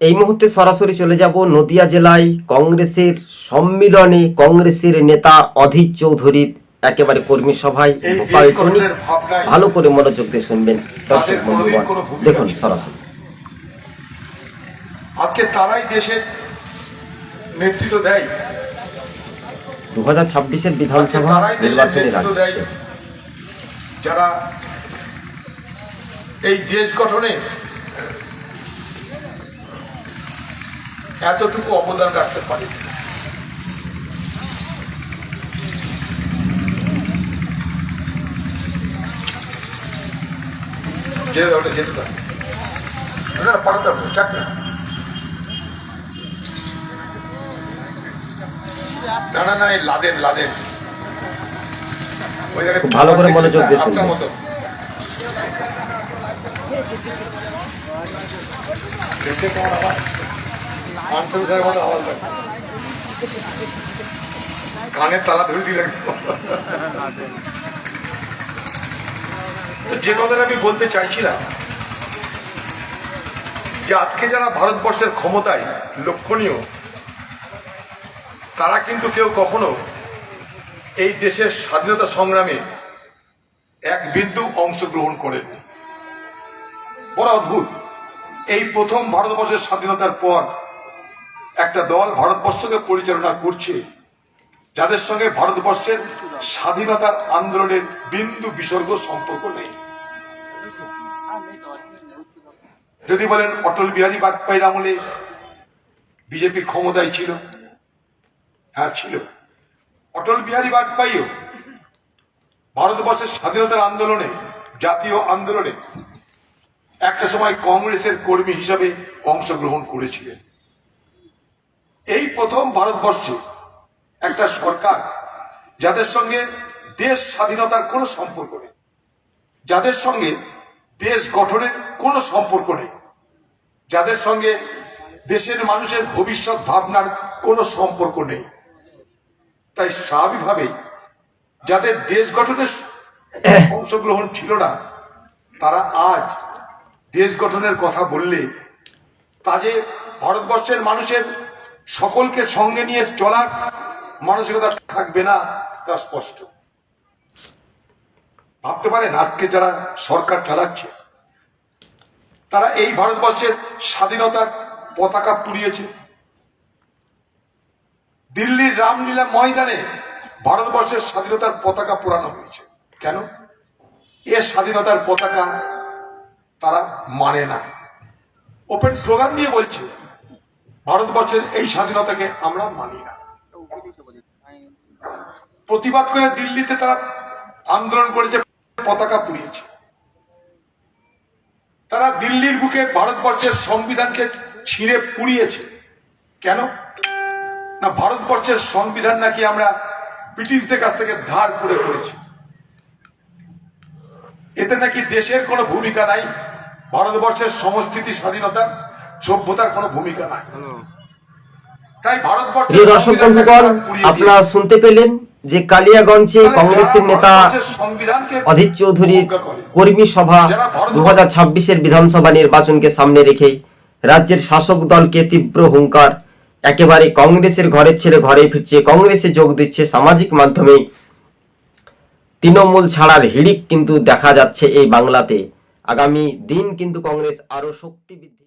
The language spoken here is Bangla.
এই মুহূর্তে সরাসরি চলে যাব নদিয়া জেলায় কংগ্রেসের সম্মিলনে কংগ্রেসের নেতা অধীর চৌধুরীর একেবারে কর্মী সভায় ভালো করে মনোযোগ দিয়ে শুনবেন তাদের দর্শক বন্ধুগণ। দেখুন সরাসরি। আজকে তারাই দেশের নেতৃত্ব দেয়। দু হাজার ছাব্বিশের বিধানসভা নির্বাচনের যারা এই দেশ গঠনে এতটুকু অবদান রাখতে পারে যেতে ওটা যেতে দাও। না, না, পাঠাতে হবে, চাক না। না না না এই লাদেন লাদেন ভালো করে দেখছি, মনোযোগ দিয়ে আপনার মতো। দেখতে কেমন আওয়াজ? আনসার স্যারের মতো আওয়াজ লাগে। কানে তালা ধরে দিলেন যে কথাটা আমি বলতে চাইছিলাম, যে আজকে যারা ভারতবর্ষের ক্ষমতায়, লক্ষণীয়, তারা কিন্তু কেউ কখনো এই দেশের স্বাধীনতা সংগ্রামে এক বিন্দু অংশগ্রহণ করেননি বড় অদ্ভুত এই প্রথম ভারতবর্ষের স্বাধীনতার পর একটা দল ভারতবর্ষকে পরিচালনা করছে, যাদের সঙ্গে ভারতবর্ষের স্বাধীনতার আন্দোলনের বিন্দু বিসর্গ সম্পর্ক নেই। যদি বলেন অটল বিহারী বাজপেয়ীর আমলে বিজেপি ক্ষমতায় ছিল? হ্যাঁ ছিল। অটল বিহারী বাজপেয়ীও ভারতবর্ষের স্বাধীনতার আন্দোলনে, জাতীয় আন্দোলনে একটা সময় কংগ্রেসের কর্মী হিসাবে অংশগ্রহণ করেছিলেন। এই প্রথম ভারতবর্ষে, একটা সরকার যাদের সঙ্গে দেশ স্বাধীনতার কোনো সম্পর্ক নেই, যাদের সঙ্গে দেশ গঠনের কোনো সম্পর্ক নেই, যাদের সঙ্গে দেশের মানুষের ভবিষ্যৎ ভাবনার কোনো সম্পর্ক নেই। তাই স্বাভাবিকভাবেই যাদের দেশ গঠনের অংশগ্রহণ ছিল না, তারা আজ দেশ গঠনের কথা বললে তা যে ভারতবর্ষের মানুষের সকলকে সঙ্গে নিয়ে চলার মানসিকতা থাকবে না, তা স্পষ্ট। ভাবতে পারেন আজকে যারা সরকার চালাচ্ছে, তারা এই ভারতবর্ষের স্বাধীনতার পতাকা পুড়িয়েছে। দিল্লির রামলীলা ময়দানে ভারতবর্ষের স্বাধীনতার পতাকা পোড়ানো হয়েছে। কেন? এ স্বাধীনতার পতাকা তারা মানে না। ওপেন স্লোগান দিয়ে বলছে ভারতবর্ষের এই স্বাধীনতাকে আমরা মানি না। প্রতিবাদ করে দিল্লিতে তারা আন্দোলন করেছে, পতাকা পুড়িয়েছে। তারা দিল্লির বুকে ভারতবর্ষের সংবিধানকে ছিঁড়ে পুড়িয়েছে। কেন? না, ভারতবর্ষের সংবিধান নাকি আমরা ব্রিটিশদের কাছ থেকে ধার করে করেছি। এতে নাকি দেশের কোনো ভূমিকা নাই? ভারতবর্ষের সংস্কৃতি স্বাধীনতা সভ্যতার কোনো ভূমিকা নাই। তাই ভারতবর্ষের প্রিয় দর্শক বন্ধুগণ আপনারা শুনতে পেলেন যে কালিয়াগঞ্জে কংগ্রেসের নেতা অধীর চৌধুরীর কর্মী সভা দু হাজার ছাব্বিশের বিধানসভা নির্বাচনকে সামনে রেখে রাজ্যের শাসক দলকে তীব্র হুঙ্কার একেবারে কংগ্রেসের ঘরের ছেড়ে ঘরে ফিরছে কংগ্রেসে যোগ দিচ্ছে সামাজিক মাধ্যমে। তৃণমূল ছাড়ার হিড়িক কিন্তু দেখা যাচ্ছে এই বাংলাতে। আগামী দিন কিন্তু কংগ্রেস আরও শক্তি বৃদ্ধি